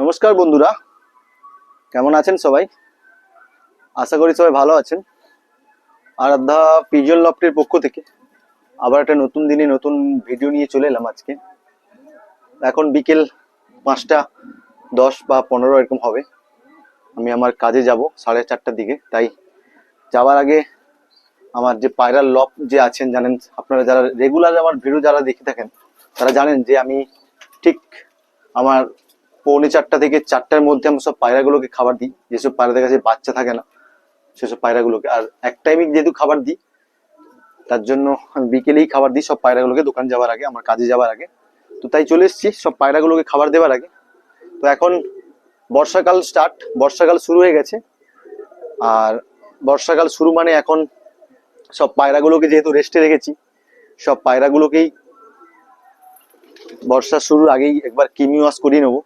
নমস্কার বন্ধুরা। কেমন আছেন সবাই? আশা করি সবাই ভালো আছেন। আরাধ্যা পিজন লফটের পক্ষ থেকে আবার একটা নতুন দিনে নতুন ভিডিও নিয়ে চলে এলাম আজকে। এখন বিকেল পাঁচটা দশ বা পনেরো এরকম হবে। আমি আমার কাজে যাব সাড়ে চারটার দিকে। তাই যাওয়ার আগে আমার যে পায়রার লফ যে আছেন, জানেন, আপনারা যারা রেগুলার আমার ভিডিও যারা দেখে থাকেন, তারা জানেন যে আমি ঠিক আমার পৌনে চারটা থেকে চারটার মধ্যে আমি সব পায়রাগুলোকে খাবার দিই। যেসব পায়রাদের কাছে বাচ্চা থাকে না, সেসব পায়রাগুলোকে। আর এক টাইমে যেহেতু খাবার দিই, তার জন্য আমি বিকেলেই খাবার দিই সব পায়রাগুলোকে দোকান যাওয়ার আগে, আমার কাজে যাওয়ার আগে। তো তাই চলে এসেছি সব পায়রাগুলোকে খাবার দেওয়ার আগে। তো এখন বর্ষাকাল স্টার্ট বর্ষাকাল শুরু হয়ে গেছে। আর বর্ষাকাল শুরু মানে এখন সব পায়রাগুলোকে যেহেতু রেস্টে রেখেছি, সব পায়রাগুলোকেই বর্ষা শুরুর আগেই একবার কিমি ওয়াশ করিয়ে নেব।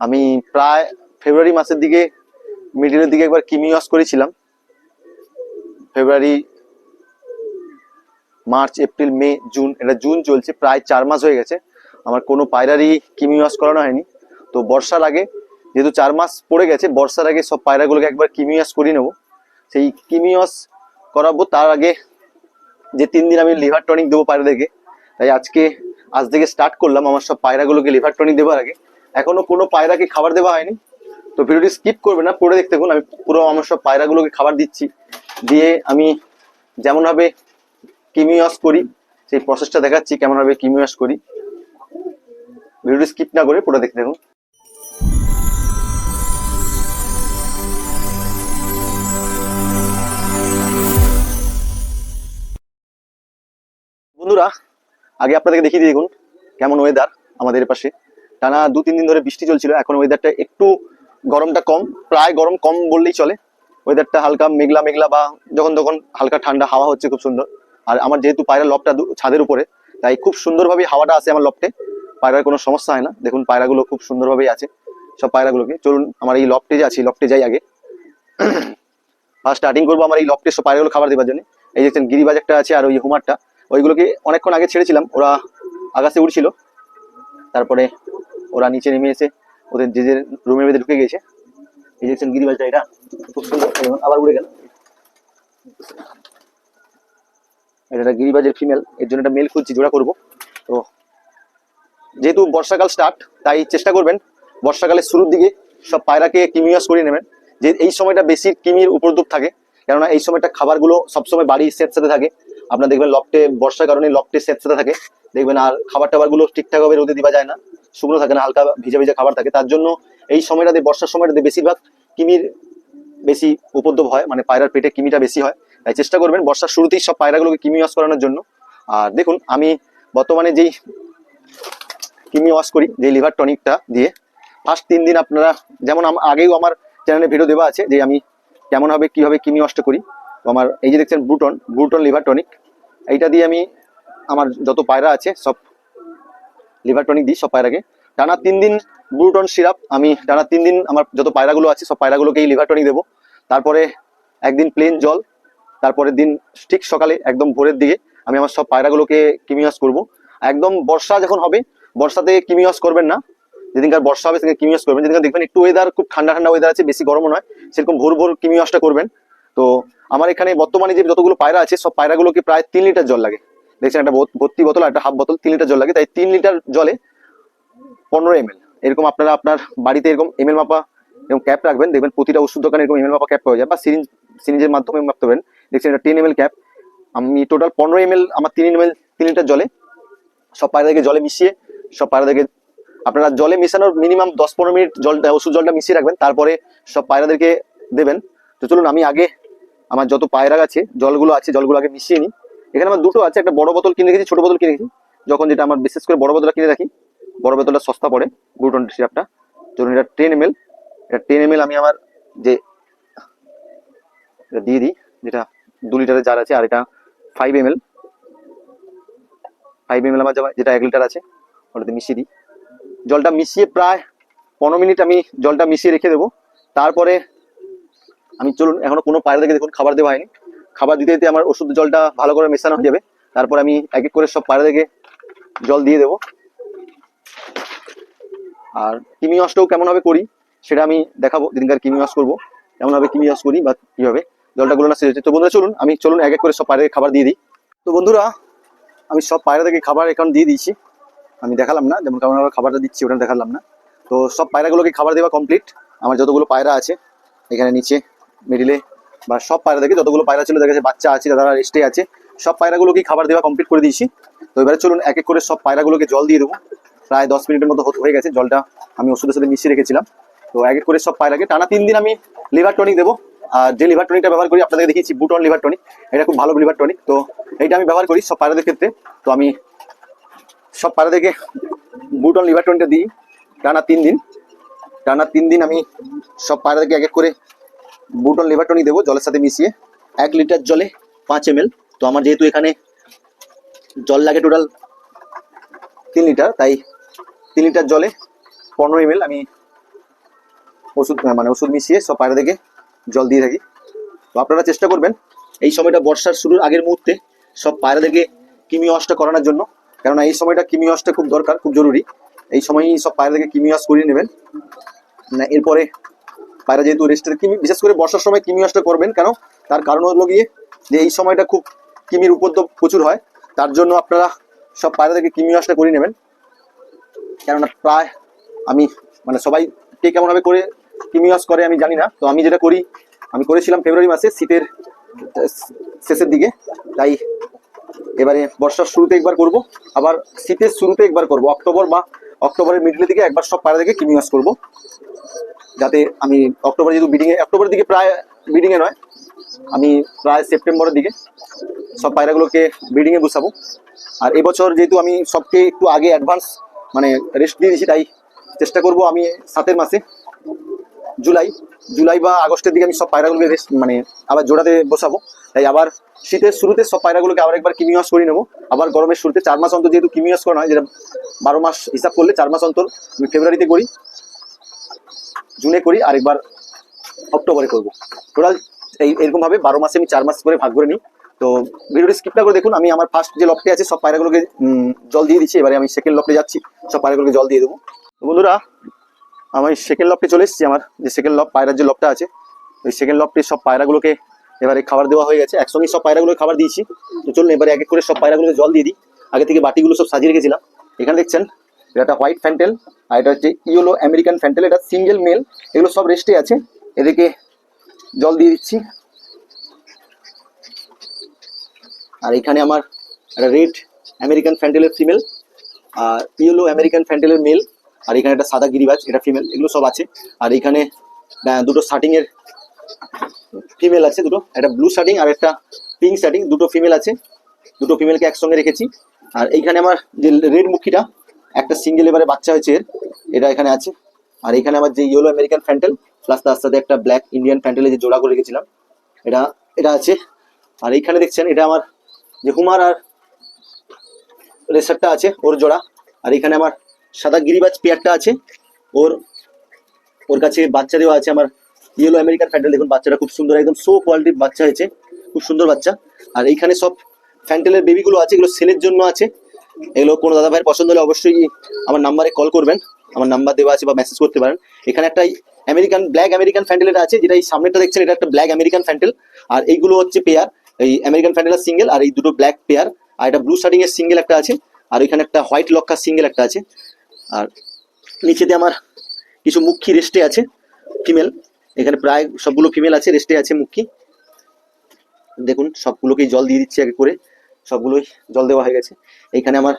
আমি প্রায় ফেব্রুয়ারি মাসের দিকে মিডিলের দিকে একবার কিমি ওয়াশ করেছিলাম। February, March, April, May, June, এটা জুন চলছে, প্রায় চার মাস হয়ে গেছে। আমার কোনো পায়রারই কিমি ওয়াশ করানো হয়নি। তো বর্ষার আগে, যেহেতু চার মাস পড়ে গেছে, বর্ষার আগে সব পায়রাগুলোকে একবার কিমি ওয়াশ করিয়ে নেব। সেই কিমি ওয়াশ করাবো, তার আগে যে তিন দিন আমি লিভার টনিক দেবো পায়রাদেরকে, তাই আজকে, আজ থেকে স্টার্ট করলাম আমার সব পায়রাগুলোকে লিভার টনিক দেওয়ার আগে। এখনও কোনো পায়রাকে খাবার দেওয়া হয়নি। তো ভিডিওটি স্কিপ করবে না, পড়ে দেখতে থাকুন। আমি পুরো আমার সব পায়রাগুলোকে খাবার দিচ্ছি। দিয়ে আমি যেমনভাবে কিমি ওয়াশ করি, সেই প্রসেসটা দেখাচ্ছি কেমনভাবে কিমি ওয়াশ করি। ভিডিওটি স্কিপ না করে পুরো দেখতে দেখুন বন্ধুরা, আগে আপনাদেরকে দেখিয়ে দিয়ে দেখুন কেমন ওয়েদার আমাদের পাশে টানা দু, তিন দিন ধরে বৃষ্টি চলছিল। এখন ওয়েদারটা একটু গরমটা কম। প্রায় গরম কম বললেই চলে। ওয়েদারটা হালকা মেঘলা মেঘলা বা যখন তখন হালকা ঠান্ডা হাওয়া হচ্ছে খুব সুন্দর। আর আমার যেহেতু পায়রা লবটা ছাদের উপরে, তাই খুব সুন্দরভাবে হাওয়াটা আসে আমার লবটে। পায়রার কোনো সমস্যা হয় না। দেখুন পায়রাগুলো খুব সুন্দরভাবেই আছে। সব পায়রাগুলোকে। চলুন, আমার এই লফটে যে আছে লফটে যাই আগে। ফার্স্ট স্টার্টিং করব আমার এই লফটে সব পায়রাগুলো খাবার দেওয়ার জন্য। এই দেখছেন গিরিবাজ একটা আছে আর ওই হুমারটা। ওইগুলোকে অনেকক্ষণ আগে ছেড়েছিলাম। ওরা আকাশে উড়ছিল। তারপরে ওরা নিচে নেমে এসে ওদের যে যে রুমের মধ্যে ঢুকে গেছে। এই দেখছেন গিরিবাজটা এটা খুব সুন্দর আবার উড়ে গেল। এটা গিরিবাজের ফিমেল এর জন্য একটা মেল খুঁজছি, জোড়া করব। তো যেহেতু বর্ষাকাল স্টার্ট তাই চেষ্টা করবেন, বর্ষাকালের শুরুর দিকে সব পায়রাকে কিমিয়াস করিয়ে নেবেন। যে এই সময়টা বেশি কিমির উপদ্রব থাকে, কেননা এই সময়টা খাবারগুলো সবসময় বাড়ি সাথে থাকে। আপনার দেখবেন লফটে বর্ষার কারণে লফটে সেট সাথে থাকে। দেখবেন আর খাবার টাবারগুলো ঠিকঠাকভাবে রোদে দেওয়া যায় না। শুকনো থাকে না, হালকা ভিজা ভিজা খাবার থাকে, তার জন্য এই সময়টাতে, বর্ষার সময়টাতে বেশিরভাগ কিমির বেশি উপদ্রব হয় মানে পায়রার পেটে কিমিটা বেশি হয়। তাই চেষ্টা করবেন, বর্ষার শুরুতেই সব পায়রাগুলোকে কিমি ওয়াশ করানোর জন্য। আর দেখুন, আমি বর্তমানে যেই কিমি ওয়াশ করি যে লিভার টনিকটা দিয়ে ফার্স্ট তিন দিন আপনারা, যেমন আগেও আমার চ্যানেলে ভিডিও দেওয়া আছে যে আমি কেমন হবে, কীভাবে কিমি ওয়াশটা করি। আমার, এই যে দেখছেন ব্রুটন ব্রুটন লিভার টনিক এইটা দিয়ে আমি, আমার যত পায়রা আছে, সব লিভার টনিক দিই সব পায়রাকে। টানা তিন দিন ব্লুটন সিরাপ আমি টানা তিন দিন আমার যত পায়রাগুলো আছে, সব পায়রাগুলোকেই লিভার টনিক দেবো। তারপরে একদিন প্লেন জল তারপরের দিন ঠিক সকালে একদম ভোরের দিকে আমি আমার সব পায়রাগুলোকে কিমিয়াস করব। একদম বর্ষা যখন হবে, বর্ষাতে কিমিয়াস করবেন না। যেদিনকার বর্ষা হবে সেদিন কিমিয়াস করবেন। যেদিনকার দেখবেন একটু ওয়েদার খুব ঠান্ডা ঠান্ডা ওয়েদার আছে, বেশি গরমও নয়, সেরকম ভোর ভোর কিমিয়াসটা করবেন। তো আমার এখানে বর্তমানে যে যতগুলো পায়রা আছে, সব পায়রাগুলোকে প্রায় তিন লিটার জল লাগে। দেখছেন একটা ভর্তি বোতল আর একটা হাফ বোতল, তিন লিটার জল লাগে, তাই তিন লিটার জলে পনেরো এম এরকম আপনারা আপনার বাড়িতে এরকম এম মাপা এবং ক্যাপ রাখবেন, দেখবেন প্রতিটা ওষুধ দোকানে এরকম এম মাপা ক্যাপ পাওয়া যায়। বা সিরিঞ্জ সিরিঞ্জের মাধ্যমে মাপতে পারেন দেখছেন এটা টেন এম ক্যাপ আমি টোটাল পনেরো এম আমার তিন এম তিন লিটার জলে সব পায়রাদেরকে জলে মিশিয়ে, সব পায়রাদেরকে আপনারা জলে মেশানোর মিনিমাম দশ পনেরো মিনিট জলটা ওষুধ জলটা মিশিয়ে রাখবেন, তারপরে সব পায়রাদেরকে দেবেন। তো চলুন, আমি আগে আমার যত পায়রা আছে, জলগুলো আছে, জলগুলো আগে মিশিয়ে নিই। এখানে আমার দুটো আছে, একটা বড় বোতল কিনে রেখেছি, ছোট বোতল কিনে রেখেছি। যখন যেটা আমার বিশেষ করে বড় বোতলটা কিনে রাখি, বড় বোতলটা সস্তা পড়ে, গ্লুটন সিরাপটা। ধরুন, এটা টেন এম এল এটা টেন এম আমি আমার যে, এটা দিয়ে দিই, যেটা দু লিটারের জার আছে, আর এটা five M L five M L আমার যেটা- যেটা এক লিটার আছে, ওটাতে মিশিয়ে দিই। জলটা মিশিয়ে প্রায় পনেরো মিনিট আমি জলটা মিশিয়ে রেখে দেবো। তারপরে আমি, চলুন, এখনও কোনো পায়রা দেখে দেখুন, খাবার দেওয়া হয়নি। খাবার দিতে দিতে আমার ওষুধ জলটা ভালো করে মেশানো হয়ে যাবে। তারপর আমি এক এক করে সব পায়রা দেখে জল দিয়ে দেবো। আর কিমি ওয়াশটাও কেমনভাবে করি, সেটা আমি দেখাবো। দিনকার কিমি ওয়াশ করব। কেমনভাবে কিমি ওয়াশ করি বা কীভাবে, জলটা গুলো না সেরেছে তো বন্ধুরা, চলুন, আমি চলুন এক এক করে সব পায়রাকে খাবার দিয়ে দিই। তো বন্ধুরা, আমি সব পায়রা থেকে খাবার এখন দিয়ে দিয়েছি। আমি দেখালাম না, যেমন কেমন খাবারটা দিচ্ছি, ওটা দেখালাম না। তো সব পায়রাগুলোকে খাবার দেওয়া কমপ্লিট আমার যতগুলো পায়রা আছে, এখানে নিচে মিডিলে বা সব পায়রা থেকে যতগুলো পায়রা ছিল দেখেছে বাচ্চা আছে, যারা রেস্টে আছে, সব পায়রাগুলোকে খাবার দেওয়া কমপ্লিট করে দিয়েছি। তো এবারে চলুন এক এক করে সব পায়রাগুলোকে জল দিয়ে দেবো। প্রায় দশ মিনিটের মতো হয়ে গেছে, জলটা আমি ওষুধের সাথে মিশিয়ে রেখেছিলাম। তো এক এক করে সব পায়রাকে টানা তিন দিন আমি লিভার টনিক দেবো। আর যে লিভার টনিকটা ব্যবহার করি আপনাদের দেখিয়েছি বুটন লিভার টনিক এটা খুব ভালো লিভার টনিক তো এইটা আমি ব্যবহার করি সব পায়রাদের ক্ষেত্রে। তো আমি সব পায়রাদেরকে বুটন লিভার টনিকটা দিই, টানা তিন দিন। টানা তিন দিন আমি সব পায়রাদেরকে এক এক করে বুটন লিভার টনিক দেবো, জলের সাথে মিশিয়ে। এক লিটার জলে পাঁচ এম তো আমার যেহেতু এখানে জল লাগে টোটাল তিন লিটার, তাই তিন লিটার জলে পনেরো এম আমি ওষুধ মানে ওষুধ মিশিয়ে সব পায়রা থেকে জল দিয়ে থাকি। তো আপনারা চেষ্টা করবেন, এই সময়টা বর্ষার শুরুর আগের মুহূর্তে সব পায়রাদেরকে কিমি ওয়াশটা করানোর জন্য। কেননা এই সময়টা কিমি ওয়াশটা খুব দরকার, খুব জরুরি। এই সময়ই সব পায়রাদেরকে কিমি ওয়াশ করিয়ে নেবেন। না, এরপরে পায়রা যেহেতু রেস্টের কিমি, বিশেষ করে বর্ষার সময় কিমি ওয়াশটা করবেন কেন? তার কারণ হলো গিয়ে যে এই সময়টা খুব কিমির উপদ্রব প্রচুর হয়, তার জন্য আপনারা সব পায়রাদেরকে কিমি ওয়াশটা করিয়ে নেবেন। কেননা প্রায় আমি মানে সবাই কে কেমনভাবে করে কিমি ওয়াশ করে আমি জানি না। তো আমি যেটা করি, আমি করেছিলাম ফেব্রুয়ারি মাসে শীতের শেষের দিকে। তাই এবারে বর্ষার শুরুতে একবার করব, আবার শীতের শুরুতে একবার করব। অক্টোবর বা অক্টোবরের মিডলের দিকে একবার সব পায়রা থেকে কিমি ওয়াশ করব। যাতে আমি অক্টোবর যেহেতু বিডিং এ, অক্টোবরের দিকে প্রায় বিডিং এ নয়, আমি প্রায় সেপ্টেম্বরের দিকে সব পায়রাগুলোকে ব্রিডিং এ বসাবো। আর এবছর যেহেতু আমি সবকে একটু আগে অ্যাডভান্স মানে রেস্ট দিয়ে দিয়েছি, তাই চেষ্টা করব আমি সাতের মাসে জুলাই জুলাই বা আগস্টের দিকে আমি সব পায়রাগুলোকে মানে আবার জোড়াতে বসাবো। তাই আবার শীতের শুরুতে সব পায়রাগুলোকে আবার একবার কিমি ওয়াশ করে নেব। আবার গরমের শুরুতে চার মাস অন্তর যেহেতু কিমি ওয়াশ করা হয়, যেটা বারো মাস হিসাব করলে চার মাস অন্তর আমি ফেব্রুয়ারিতে করি জুনে করি, আর একবার অক্টোবরে করব। টোটাল এই এরকমভাবে বারো মাসে আমি চার মাস করে ভাগ করে নিই। তো ভিডিওটি স্কিপটা করে দেখুন, আমি আমার ফার্স্ট যে লকটে আছে, সব পায়রাগুলোকে জল দিয়ে দিচ্ছি। এবারে আমি সেকেন্ড লকটে যাচ্ছি, সব পায়রাগুলোকে জল দিয়ে দেবো। বন্ধুরা আমি সেকেন্ড লকটে চলে এসেছি আমার, যে সেকেন্ড লক পায়রার যে লকটা আছে, ওই সেকেন্ড লকটে সব পায়রাগুলোকে এবারে খাবার দেওয়া হয়ে গেছে। একসঙ্গে সব পায়রাগুলোকে খাবার দিয়েছি। তো চলুন, এবারে এক এক করে সব পায়রাগুলোকে জল দিয়ে দিই। আগে থেকে বাটিগুলো সব সাজিয়ে রেখেছিলাম। এখানে দেখছেন, এটা হোয়াইট ফ্যান্টেল আর এটা হচ্ছে ইয়েলো আমেরিকান ফ্যান্টেল এটা সিঙ্গেল মেল এগুলো সব রেস্টে আছে। এদেরকে জল দিয়ে দিচ্ছি। আর এখানে আমার একটা রেড আমেরিকান ফ্যান্টেলের ফিমেল আর ইয়েলো আমেরিকান ফ্যান্টেলের মেল আর এখানে একটা সাদা গিরিবাজ, এটা ফিমেল এগুলো সব আছে। আর এখানে দুটো স্টার্টিং এর ফিমেল আছে, দুটো। একটা ব্লু স্টার্টিং আর একটা পিঙ্ক স্টার্টিং দুটো ফিমেল আছে। দুটো ফিমেলকে একসঙ্গে রেখেছি। আর এইখানে আমার যে রেড মুখিটা, একটা সিঙ্গেল এবারে বাচ্চা হয়েছে এর, এটা এখানে আছে। আর এখানে আমার যে ইয়েলো আমেরিকান ফ্যান্টেল প্লাস তার সাথে একটা ব্ল্যাক ইন্ডিয়ান ফ্যান্টেলের যে জোড়া করে রেখেছিলাম, এটা এটা আছে। আর এইখানে দেখছেন, এটা আমার যে হুমার আর রেসারটা আছে ওর জোড়া। আর এখানে আমার সাদা গিরিবাজ পেয়ারটা আছে। ওর ওর কাছে বাচ্চা দেওয়া আছে আমার ইয়েলো আমেরিকান ফ্যান্টেল দেখুন, বাচ্চাটা খুব সুন্দর, একদম সো কোয়ালিটির বাচ্চা হয়েছে। খুব সুন্দর বাচ্চা। আর এইখানে সব ফ্যান্টেলের বেবিগুলো আছে, এগুলো সেলের জন্য আছে। এগুলো কোনো দাদা ভাইয়ের পছন্দ হলে অবশ্যই আমার নাম্বারে কল করবেন। আমার নাম্বার দেওয়া আছে বা মেসেজ করতে পারেন। এখানে একটা আমেরিকান ব্ল্যাক আমেরিকান ফ্যান্টেল এটা আছে, যেটা এই সামনেটা দেখছেন, এটা একটা ব্ল্যাক আমেরিকান ফ্যান্টেল আর এইগুলো হচ্ছে পেয়ার, এই আমেরিকান ফ্যান্টেলের সিঙ্গেল আর এই দুটো ব্ল্যাক পেয়ার। আর এটা ব্লু শার্টিং এর সিঙ্গেল একটা আছে। আর এখানে একটা হোয়াইট লক্কা সিঙ্গেল একটা আছে। আর নিচেতে আমার কিছু মুখী রেস্টে আছে ফিমেল এখানে প্রায় সবগুলো ফিমেল আছে রেস্টে আছে মুখী দেখুন, সবগুলোকেই জল দিয়ে দিচ্ছি আগে করে। সবগুলোই জল দেওয়া হয়ে গেছে। এইখানে আমার,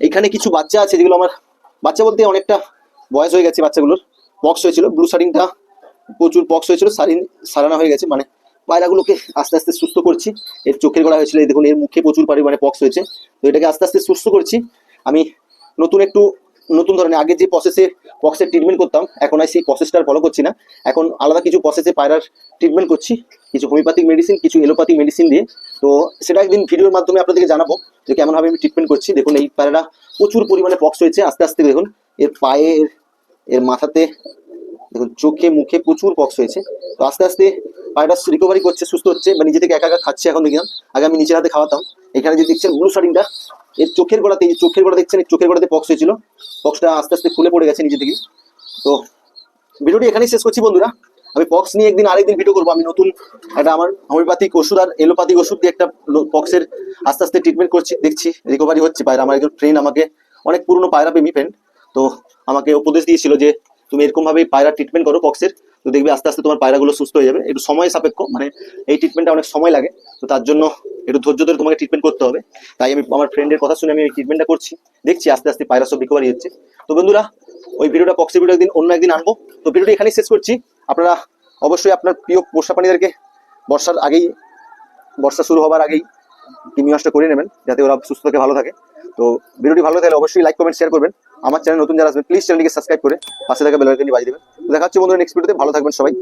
এইখানে কিছু বাচ্চা আছে যেগুলো আমার, বাচ্চা বলতে অনেকটা বয়স হয়ে গেছে বাচ্চাগুলোর। পক্স হয়েছিল ব্লু শার্টিংটা প্রচুর পক্স হয়েছিল সারিন সারানো হয়ে গেছে। মানে পায়রাগুলোকে আস্তে আস্তে সুস্থ করছি। এর চোখের গোড়া হয়েছিল, এই দেখুন, এর মুখে প্রচুর পরিমাণে পক্স হয়েছে। তো এটাকে আস্তে আস্তে সুস্থ করছি। আমি নতুন একটু নতুন ধরনের, আগে যে প্রসেসে পক্সের ট্রিটমেন্ট করতাম, এখন আর সেই প্রসেসটা ফলো করছি না। এখন আলাদা কিছু প্রসেসে পায়রার ট্রিটমেন্ট করছি, কিছু হোমিওপ্যাথিক মেডিসিন কিছু এলোপ্যাথিক মেডিসিন দিয়ে। তো সেটা একদিন ভিডিওর মাধ্যমে আপনাদেরকে জানাব যে কেমনভাবে আমি ট্রিটমেন্ট করছি। দেখুন, এই পায়রাটা প্রচুর পরিমাণে পক্স হয়েছে আস্তে আস্তে দেখুন, এর পায়ে, এর- মাথাতে, দেখুন, চোখে, মুখে প্রচুর পক্স হয়েছে তো আস্তে আস্তে পায়রাটা রিকভারি করছে, সুস্থ হচ্ছে, বা নিজে থেকে একা একা খাচ্ছে এখন দেখলাম। আগে আমি নিজের হাতে খাওয়াতাম। এখানে যে দেখছেন ব্লু এর চোখের গোড়াতে, এই চোখের গোড়া দেখছেন, এই চোখের গোড়াতে পক্স হয়েছিল। পক্সটা আস্তে আস্তে খুলে পড়ে গেছে নিজে থেকে। তো, ভিডিওটি এখানেই শেষ করছি বন্ধুরা। আমি পক্স নিয়ে একদিন আরেকদিন ভিডিও করব। আমি নতুন একটা আমার হোমিওপ্যাথিক ওষুধ আর এলোপ্যাথিক ওষুধ দিয়ে একটা পক্সের আস্তে আস্তে ট্রিটমেন্ট করছি, দেখছি। রিকভারি হচ্ছে। পায়রা, আমার একজন ফ্রেন্ড আমাকে অনেক পুরনো পায়রা প্রেমী ফ্রেন্ড তো, আমাকে উপদেশ দিয়েছিল যে তুমি এরকম ভাবে পায়রা ট্রিটমেন্ট করো পক্সের তো দেখবে আস্তে আস্তে তোমার পায়রাগুলো সুস্থ হয়ে যাবে। একটু সময় সাপেক্ষ মানে এই ট্রিটমেন্টটা অনেক সময় লাগে, তো তার জন্য একটু ধৈর্য ধরে তোমাকে ট্রিটমেন্ট করতে হবে। তাই আমি আমার ফ্রেন্ডের কথা শুনে আমি এই ট্রিটমেন্টটা করছি। দেখছি আস্তে আস্তে পায়রা সব রিকভারি হচ্ছে। তো বন্ধুরা, ওই ভিডিওটা পক্সের ভিডিও একদিন, অন্য একদিন আনব। তো ভিডিওটি এখানেই শেষ করছি। আপনারা অবশ্যই আপনার প্রিয় পোষা প্রাণীদেরকে বর্ষার আগেই, বর্ষা শুরু হবার আগেই কিমিয়াসটা করে নেবেন, যাতে ওরা সুস্থ থাকে, ভালো থাকে। তো ভিডিওটি ভালো থাকলে অবশ্যই লাইক কমেন্ট শেয়ার করবেন। আমার চ্যানেল নতুন যারা আসবেন প্লিজ চ্যানেলটিকে সাবস্ক্রাইব করে পাশে থাকা বেলাইকনটি বাজিয়ে দেবেন। দেখা হচ্ছে বন্ধুরা নেক্সট ভিডিওতে ভালো থাকবেন সবাই।